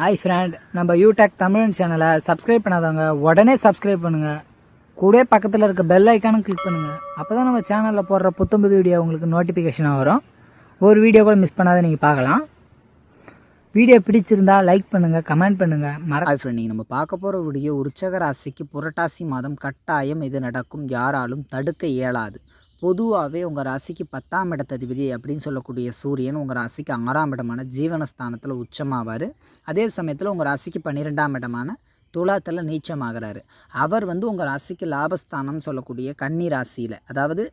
Hi friend நம்ம யூடெக் தமிழ் சேனலை subscribe பண்ணாதவங்க உடனே சப்ஸ்கிரைப் பண்ணுங்க. கூட பக்கத்தில் இருக்க பெல் ஐக்கானும் கிளிக் பண்ணுங்க. அப்பதான் நம்ம சேனலில் போடுற புத்தம்புது வீடியோ உங்களுக்கு நோட்டிஃபிகேஷனாக வரும். ஒரு வீடியோ கூட மிஸ் பண்ணாத நீங்கள் பார்க்கலாம். வீடியோ பிடிச்சிருந்தா லைக் பண்ணுங்க கமெண்ட் பண்ணுங்க. மற ஹாய் ஃப்ரெண்ட் நீங்கள் நம்ம பார்க்க போகிற வீடியோ உற்சக ராசிக்கு புரட்டாசி மாதம் கட்டாயம் இது நடக்கும். யாராலும் தடுக்க இயலாது. பொதுவாகவே உங்கள் ராசிக்கு பத்தாம் இடத்ததிபதி அப்படின்னு சொல்லக்கூடிய சூரியன் உங்கள் ராசிக்கு ஆறாம் இடமான ஜீவனஸ்தானத்தில் உச்சமாவார். அதே சமயத்தில் உங்கள் ராசிக்கு பன்னிரெண்டாம் இடமான துலாத்தில் நீச்சமாகிறாரு. அவர் வந்து உங்கள் ராசிக்கு லாபஸ்தானம் சொல்லக்கூடிய கன்னி ராசியில் அதாவது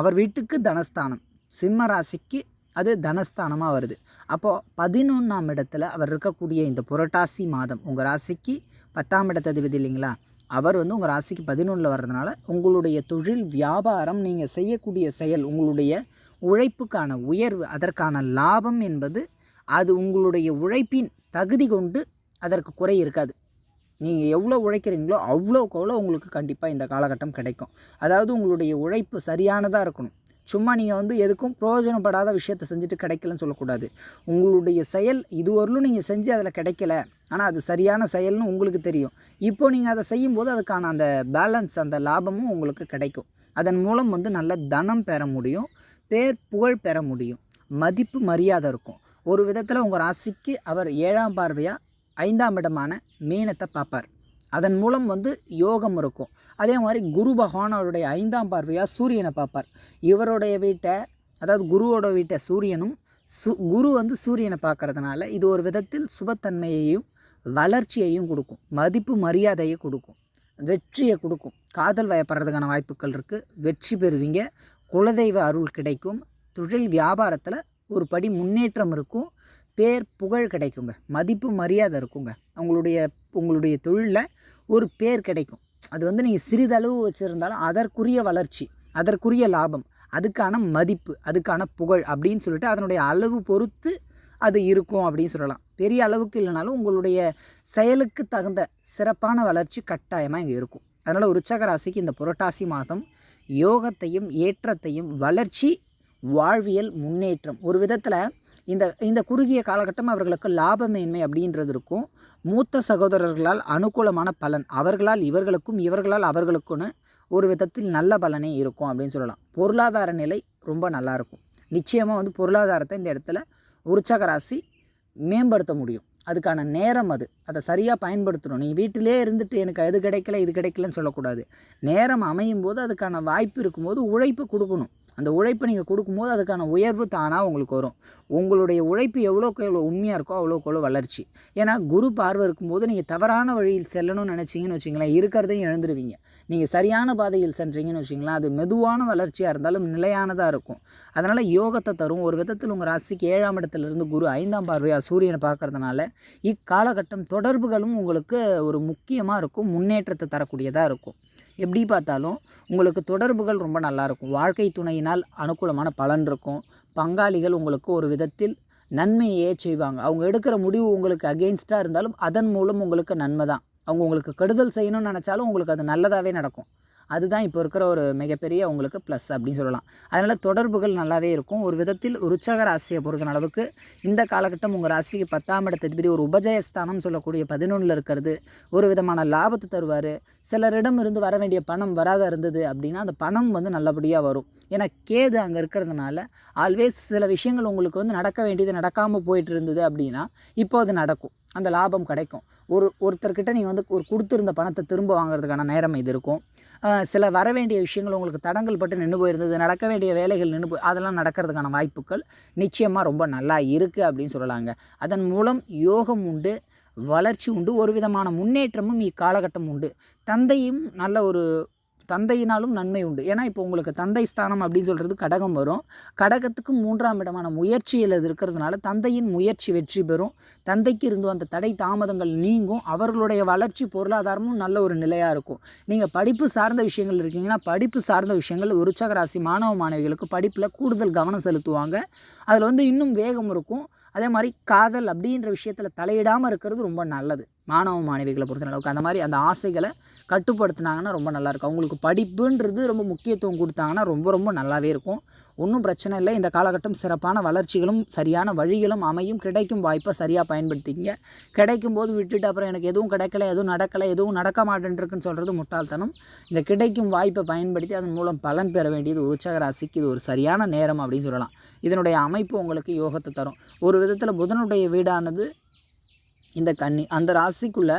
அவர் வீட்டுக்கு தனஸ்தானம் சிம்ம ராசிக்கு அது தனஸ்தானமாக வருது. அப்போது பதினொன்றாம் இடத்துல அவர் இருக்கக்கூடிய இந்த புரட்டாசி மாதம் உங்கள் ராசிக்கு பத்தாம் இடத்ததிபதி இல்லைங்களா? அவர் வந்து உங்கள் ராசிக்கு பதினொன்றில் வர்றதுனால உங்களுடைய தொழில் வியாபாரம் நீங்கள் செய்யக்கூடிய செயல் உங்களுடைய உழைப்புக்கான உயர்வு அதற்கான லாபம் என்பது அது உங்களுடைய உழைப்பின் தகுதி கொண்டு அதற்கு குறை இருக்காது. நீங்கள் எவ்வளோ உழைக்கிறீங்களோ அவ்வளோக்கு அவ்வளோ உங்களுக்கு கண்டிப்பாக இந்த காலகட்டம் கிடைக்கும். அதாவது உங்களுடைய உழைப்பு சரியானதாக இருக்கணும். சும்மா நீங்கள் வந்து எதுக்கும் பிரயோஜனப்படாத விஷயத்தை செஞ்சுட்டு கிடைக்கலன்னு சொல்லக்கூடாது. உங்களுடைய செயல் இதுவரையிலும் நீங்கள் செஞ்சு அதில் கிடைக்கல. ஆனால் அது சரியான செயல்னு உங்களுக்கு தெரியும். இப்போ நீங்கள் அதை செய்யும்போது அதுக்கான அந்த பேலன்ஸ் அந்த லாபமும் உங்களுக்கு கிடைக்கும். அதன் மூலம் வந்து நல்ல தனம் பெற முடியும் பேர் புகழ் பெற முடியும். மதிப்பு மரியாதை இருக்கும். ஒரு விதத்தில் உங்கள் ராசிக்கு அவர் ஏழாம் பார்வையாக ஐந்தாம் இடமான மீனத்தை பார்ப்பார். அதன் மூலம் வந்து யோகம் இருக்கும். அதே மாதிரி குரு பகவான் அவருடைய ஐந்தாம் பார்வையாக சூரியனை பார்ப்பார். இவருடைய வீட்டை அதாவது குருவோட வீட்டை சூரியனும் சு குரு வந்து சூரியனை பார்க்கறதுனால இது ஒரு விதத்தில் சுபத்தன்மையையும் வளர்ச்சியையும் கொடுக்கும். மதிப்பு மரியாதையை கொடுக்கும். வெற்றியை கொடுக்கும். காதல் வயப்படுறதுக்கான வாய்ப்புகள் இருக்குது வெற்றி பெறுவீங்க. குலதெய்வ அருள் கிடைக்கும். தொழில் வியாபாரத்தில் ஒரு படி முன்னேற்றம் இருக்கும். பேர் புகழ் கிடைக்குங்க. மதிப்பு மரியாதை இருக்குங்க. உங்களுடைய உங்களுடைய தொழிலில் ஒரு பேர் கிடைக்கும். அது வந்து நீங்கள் சிறிதளவு வச்சுருந்தாலும் அதற்குரிய வளர்ச்சி அதற்குரிய லாபம் அதுக்கான மதிப்பு அதுக்கான புகழ் அப்படின்னு சொல்லிட்டு அதனுடைய அளவு பொறுத்து அது இருக்கும் அப்படின்னு சொல்லலாம். பெரிய அளவுக்கு இல்லைனாலும் உங்களுடைய செயலுக்கு தகுந்த சிறப்பான வளர்ச்சி கட்டாயமாக இங்கே இருக்கும். அதனால் உற்சக ராசிக்கு இந்த புரட்டாசி மாதம் யோகத்தையும் ஏற்றத்தையும் வளர்ச்சி வாழ்வியல் முன்னேற்றம் ஒரு விதத்தில் இந்த இந்த குறுகிய காலகட்டம் அவர்களுக்கு லாபமேன்மை அப்படின்றது இருக்கும். மூத்த சகோதரர்களால் அனுகூலமான பலன் அவர்களால் இவர்களுக்கும் இவர்களால் அவர்களுக்குன்னு ஒரு விதத்தில் நல்ல பலனே இருக்கும் அப்படின்னு சொல்லலாம். பொருளாதார நிலை ரொம்ப நல்லாயிருக்கும் நிச்சயமாக வந்து பொருளாதாரத்தை இந்த இடத்துல உற்சக ராசி மேம்படுத்த முடியும். அதுக்கான நேரம் அது. அதை சரியாக பயன்படுத்தணும். நீங்கள் வீட்டிலே இருந்துட்டு எனக்கு அது கிடைக்கல இது கிடைக்கலன்னு சொல்லக்கூடாது. நேரம் அமையும் போது அதுக்கான வாய்ப்பு இருக்கும்போது உழைப்பு கொடுக்கணும். அந்த உழைப்பை நீங்கள் கொடுக்கும்போது அதுக்கான உயர்வு தானாக உங்களுக்கு வரும். உங்களுடைய உழைப்பு எவ்வளோக்கு எவ்வளோ உண்மையாக இருக்கோ அவ்வளோக்கு எவ்வளோ வளர்ச்சி. ஏன்னா குரு பார்வை இருக்கும்போது நீங்கள் தவறான வழியில் செல்லணும்னு நினச்சிங்கன்னு வச்சிங்களேன் இருக்கிறதையும் எழுந்துருவீங்க நீங்கள் சரியான பாதையில் சென்றீங்கன்னு வச்சிங்களேன் அது மெதுவான வளர்ச்சியாக இருந்தாலும் நிலையானதாக இருக்கும். அதனால் யோகத்தை தரும். ஒரு விதத்தில் உங்கள் ராசிக்கு ஏழாம் இடத்துலேருந்து குரு ஐந்தாம் பார்வையாக சூரியனை பார்க்கறதுனால இக்காலகட்டம் தொடர்புகளும் உங்களுக்கு ஒரு முக்கியமாக இருக்கும் முன்னேற்றத்தை தரக்கூடியதாக இருக்கும். எப்படி பார்த்தாலும் உங்களுக்கு தொடர்புகள் ரொம்ப நல்லாயிருக்கும் வாழ்க்கை துணையினால் அனுகூலமான பலன் இருக்கும். பங்காளிகள் உங்களுக்கு ஒரு விதத்தில் நன்மையே செய்வாங்க. அவங்க எடுக்கிற முடிவு உங்களுக்கு அகெயின்ஸ்டாக இருந்தாலும் அதன் மூலம் உங்களுக்கு நன்மை தான். அவங்க உங்களுக்கு கெடுதல் செய்யணும்னு நினச்சாலும் உங்களுக்கு அது நல்லதாகவே நடக்கும். அதுதான் இப்போ இருக்கிற ஒரு மிகப்பெரிய உங்களுக்கு ப்ளஸ் அப்படின்னு சொல்லலாம். அதனால் தொடர்புகள் நல்லாவே இருக்கும். ஒரு விதத்தில் உற்சக ராசியை பொறுத்த அளவுக்கு இந்த காலகட்டம் உங்கள் ராசிக்கு பத்தாம் இடத்ததிபதி ஒரு உபஜயஸ்தானம் சொல்லக்கூடிய பதினொன்றில் இருக்கிறது. ஒரு விதமான லாபத்தை தருவார். சிலரிடம் இருந்து வர வேண்டிய பணம் வராத இருந்தது அப்படின்னா அந்த பணம் வந்து நல்லபடியாக வரும். ஏன்னா கேது அங்கே இருக்கிறதுனால ஆல்வேஸ் சில விஷயங்கள் உங்களுக்கு வந்து நடக்க வேண்டியது நடக்காமல் போயிட்டு இருந்தது அப்படின்னா இப்போ அது நடக்கும். அந்த லாபம் கிடைக்கும். ஒரு ஒருத்தர்கிட்ட நீங்கள் வந்து ஒரு கொடுத்துருந்த பணத்தை திரும்ப வாங்குறதுக்கான நேரம் இது இருக்கும். சில வர வேண்டிய விஷயங்கள் உங்களுக்கு தடங்கள் பட்டு நின்று போயிருந்தது நடக்க வேண்டிய வேலைகள் நின்று போய் அதெல்லாம் நடக்கிறதுக்கான வாய்ப்புகள் நிச்சயமாக ரொம்ப நல்லா இருக்குது அப்படின்னு சொல்லலாங்க. அதன் மூலம் யோகம் உண்டு வளர்ச்சி உண்டு ஒரு விதமான முன்னேற்றமும் இக்காலகட்டம் உண்டு. தந்தையும் நல்ல ஒரு தந்தையினாலும் நன்மை உண்டு. ஏன்னா இப்போ உங்களுக்கு தந்தை ஸ்தானம் அப்படின்னு சொல்கிறது கடகம் வரும். கடகத்துக்கு மூன்றாம் இடமான முயற்சியில் இருக்கிறதுனால தந்தையின் முயற்சி வெற்றி பெறும். தந்தைக்கு இருந்து அந்த தடை தாமதங்கள் நீங்கும். அவர்களுடைய வளர்ச்சி பொருளாதாரமும் நல்ல ஒரு நிலையாக இருக்கும். நீங்கள் படிப்பு சார்ந்த விஷயங்கள் இருக்கீங்கன்னா படிப்பு சார்ந்த விஷயங்கள் உற்சக ராசி மாணவ மாணவிகளுக்கு படிப்பில் கூடுதல் கவனம் செலுத்துவாங்க. அதில் வந்து இன்னும் வேகம் இருக்கும். அதே மாதிரி காதல் அப்படின்ற விஷயத்தில் தலையிடாமல் இருக்கிறது ரொம்ப நல்லது. மாணவ மாணவிகளை பொறுத்த அளவுக்கு அந்த மாதிரி அந்த ஆசைகளை கட்டுப்படுத்துனாங்கன்னா ரொம்ப நல்லாயிருக்கும். அவங்களுக்கு படிப்புன்றது ரொம்ப முக்கியத்துவம் கொடுத்தாங்கன்னா ரொம்ப ரொம்ப நல்லாவே இருக்கும். ஒன்றும் பிரச்சனை இல்லை. இந்த காலகட்டம் சிறப்பான வளர்ச்சிகளும் சரியான வழிகளும் அமையும் கிடைக்கும் வாய்ப்பை சரியாக பயன்படுத்திங்க கிடைக்கும் போது விட்டுட்டு அப்புறம் எனக்கு எதுவும் கிடைக்கல எதுவும் நடக்கலை எதுவும் நடக்க மாட்டேன்ருக்குன்னு சொல்கிறது முட்டாள்தனம். இந்த கிடைக்கும் வாய்ப்பை பயன்படுத்தி அதன் மூலம் பலன் பெற வேண்டியது ஒரு உற்சக ராசிக்கு இது ஒரு சரியான நேரம் அப்படின்னு சொல்லலாம். இதனுடைய அமைப்பு உங்களுக்கு யோகத்தை தரும். ஒரு விதத்தில் புதனுடைய வீடானது இந்த கன்னி அந்த ராசிக்குள்ளே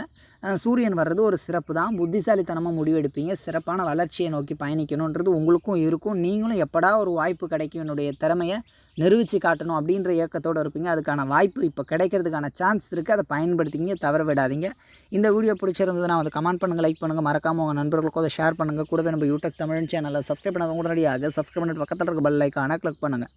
சூரியன் வர்றது ஒரு சிறப்பு தான் புத்திசாலித்தனமாக முடிவெடுப்பீங்க. சிறப்பான வளர்ச்சியை நோக்கி பயணிக்கணுன்றது உங்களுக்கும் இருக்கும். நீங்களும் எப்படா ஒரு வாய்ப்பு கிடைக்கும்? என்னுடைய திறமையை நிரூபித்து காட்டணும் அப்படின்ற இயக்கத்தோடு இருப்பீங்க. அதுக்கான வாய்ப்பு இப்போ கிடைக்கிறதுக்கான சான்ஸ் இருக்குது அதை பயன்படுத்திங்க தவற விடாதீங்க. இந்த வீடியோ பிடிச்சிருந்ததுன்னா அதை கமெண்ட் பண்ணுங்கள் லைக் பண்ணுங்கள் மறக்காமல் உங்கள் நண்பர்களுக்கும் அதை ஷேர் பண்ணுங்கள் கூடவே நம்ம யூடியூப் தமிழ் சேனலில் சப்ஸ்கிரைப் பண்ணாதவங்க உடனடியாக சப்ஸ்கிரைப் பண்ணிட்டு பக்கத்தில் இருக்க பெல் ஐக்கானை கிளிக் பண்ணுங்கள்